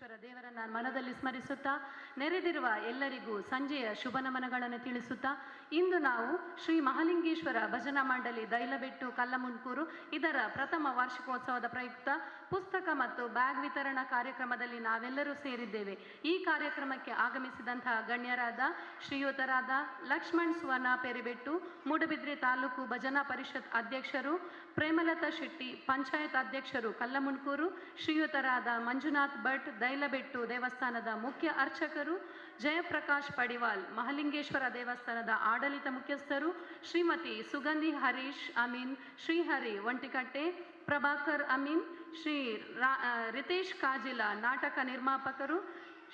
ಮಹಾಲಿಂಗೇಶ್ವರ ದೇವರನ್ನ ಮನದಲ್ಲಿ ಸ್ಮರಿಸುತ್ತಾ, ನೆರೆದಿರುವ ಎಲ್ಲರಿಗೂ ಸಂಜೆಯ ಶುಭ ನಮನಗಳನ್ನು ತಿಳಿಸುತ್ತಾ, ಇಂದು ನಾವು ಶ್ರೀ ಮಹಾಲಿಂಗೇಶ್ವರ ಭಜನಾ ಮಂಡಳಿ ದೈಲಬೆಟ್ಟು, ಕಲ್ಲಮುನ್ಕೂರು ಇದರ ಪ್ರಥಮ ವಾರ್ಷಿಕೋತ್ಸವದ ಪ್ರಯುಕ್ತ ಪುಸ್ತಕ ಮತ್ತು ಬ್ಯಾಗ್ ವಿತರಣಾ ಕಾರ್ಯಕ್ರಮದಲ್ಲಿ ನಾವೆಲ್ಲರೂ ಸೇರಿದ್ದೇವೆ. ಈ ಕಾರ್ಯಕ್ರಮಕ್ಕೆ ಆಗಮಿಸಿದಂತಹ ಗಣ್ಯರಾದ ಶ್ರೀಯುತರಾದ ಲಕ್ಷ್ಮಣ್ ಸುವರ್ಣ ಪೆರಿಬೆಟ್ಟು, ಮೂಡಬಿದ್ರೆ ತಾಲೂಕು ಭಜನಾ ಪರಿಷತ್ ಅಧ್ಯಕ್ಷರು, ಪ್ರೇಮಲತಾ ಶೆಟ್ಟಿ, ಪಂಚಾಯತ್ ಅಧ್ಯಕ್ಷರು ಕಲ್ಲಮುಣ್ಕೂರು ಶ್ರೀಯುತರಾದ ಮಂಜುನಾಥ್ ಭಟ್ ದೈಲಬೆಟ್ಟು ದೇವಸ್ಥಾನದ ಮುಖ್ಯ ಅರ್ಚಕರು ಜಯಪ್ರಕಾಶ್ ಪಡಿವಾಲ್, ಮಹಲಿಂಗೇಶ್ವರ ದೇವಸ್ಥಾನದ ಆಡಳಿತ ಮುಖ್ಯಸ್ಥರು ಶ್ರೀಮತಿ ಸುಗಂಧಿ ಹರೀಶ್ ಅಮೀನ್, ಶ್ರೀಹರಿ ಒಂಟಿಕಟ್ಟೆ, ಪ್ರಭಾಕರ್ ಅಮೀನ್, ಶ್ರೀ ರಿತೇಶ್ ಕಾಜಿಲ ನಾಟಕ ನಿರ್ಮಾಪಕರು,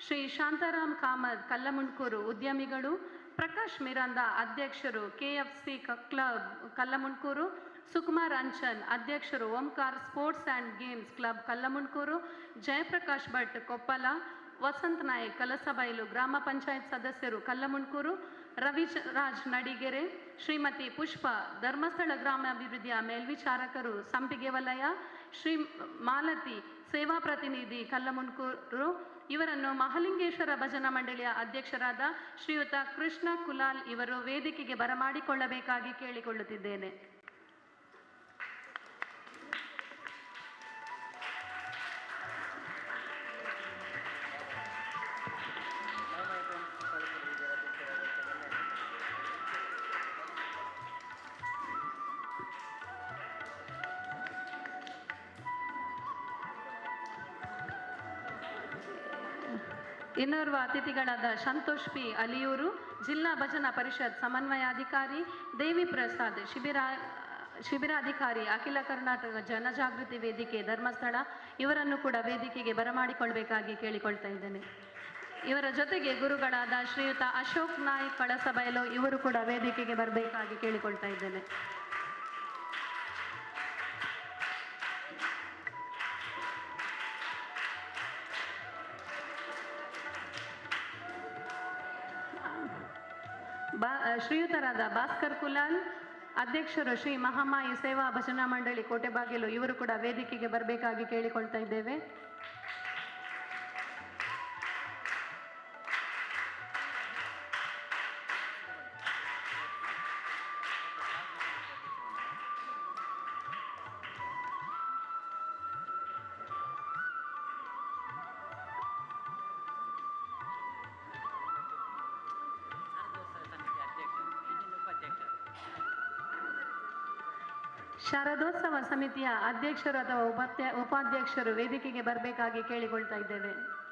ಶ್ರೀ ಶಾಂತಾರಾಮ್ ಕಾಮತ್ ಕಲ್ಲಮುಣ್ಕೂರು ಉದ್ಯಮಿಗಳು, ಪ್ರಕಾಶ್ ಮಿರಂದ ಅಧ್ಯಕ್ಷರು, ಕೆಎಫ್ಸಿ ಕ್ಲಬ್ ಕಲ್ಲಮುಣ್ಕೂರು ಸುಕುಮಾರ್ ಅಂಚನ್, ಅಧ್ಯಕ್ಷರು Omkar sports and games club Kallamunkur, Jayaprakash Bhat Koppala, Vasant Nayak Kalasabailu ಗ್ರಾಮ ಪಂಚಾಯತ್ ಸದಸ್ಯರು ಕಲ್ಲಮುಣ್ಕೂರು ರವಿಚರಾಜ್ ನಡಿಗೆರೆ, ಶ್ರೀಮತಿ ಪುಷ್ಪ ಧರ್ಮಸ್ಥಳ ಗ್ರಾಮಾಭಿವೃದ್ಧಿಯ ಮೇಲ್ವಿಚಾರಕರು ಸಂಪಿಗೆ ವಲಯ, ಶ್ರೀ ಮಾಲತಿ ಸೇವಾ ಪ್ರತಿನಿಧಿ ಕಲ್ಲಮುಣ್ಕೂರು, ಇವರನ್ನು ಮಹಾಲಿಂಗೇಶ್ವರ ಭಜನಾ ಮಂಡಳಿಯ ಅಧ್ಯಕ್ಷರಾದ ಶ್ರೀಯುತ ಕೃಷ್ಣ ಕುಲಾಲ್ ಇವರು ವೇದಿಕೆಗೆ ಬರಮಾಡಿಕೊಳ್ಳಬೇಕಾಗಿ ಕೇಳಿಕೊಳ್ಳುತ್ತಿದ್ದೇನೆ. ಇನ್ನೋರ್ವ ಅತಿಥಿಗಳಾದ ಸಂತೋಷ್ ಪಿ. ಅಲಿಯೂರು, ಜಿಲ್ಲಾ ಭಜನಾ ಪರಿಷತ್ ಸಮನ್ವಯಾಧಿಕಾರಿ ದೇವಿ ಪ್ರಸಾದ್, ಶಿಬಿರ, ಶಿಬಿರಾಧಿಕಾರಿ ಅಖಿಲ ಕರ್ನಾಟಕ ಜನಜಾಗೃತಿ ವೇದಿಕೆ ಧರ್ಮಸ್ಥಳ ಇವರನ್ನು ಕೂಡ ವೇದಿಕೆಗೆ ಬರಮಾಡಿಕೊಳ್ಬೇಕಾಗಿ ಕೇಳಿಕೊಳ್ತಾ ಇದ್ದೇನೆ. ಇವರ ಜೊತೆಗೆ ಗುರುಗಳಾದ ಶ್ರೀಯುತ ಅಶೋಕ್ ನಾಯ್ಕ್ ಕಳಸಬಯಲು ಇವರು ಕೂಡ ವೇದಿಕೆಗೆ ಬರಬೇಕಾಗಿ ಕೇಳಿಕೊಳ್ತಾ ಇದ್ದೇನೆ. ಬಾ ಶ್ರೀಯುತರಾದ ಭಾಸ್ಕರ್ ಕುಲಾಲ್, ಅಧ್ಯಕ್ಷರು ಶ್ರೀ ಮಹಾಮಾಯಿ ಸೇವಾ ಭಜನಾ ಮಂಡಳಿ ಕೋಟೆಬಾಗಿಲು, ಇವರು ಕೂಡ ವೇದಿಕೆಗೆ ಬರಬೇಕಾಗಿ ಕೇಳಿಕೊಳ್ತಾ ಇದ್ದೇವೆ. ಶಾರದೋತ್ಸವ ಸಮಿತಿಯ ಅಧ್ಯಕ್ಷರು ಅಥವಾ ಉಪಾಧ್ಯ ಉಪಾಧ್ಯಕ್ಷರು ವೇದಿಕೆಗೆ ಬರಬೇಕಾಗಿ ಕೇಳಿಕೊಳ್ತಾ ಇದ್ದೇವೆ.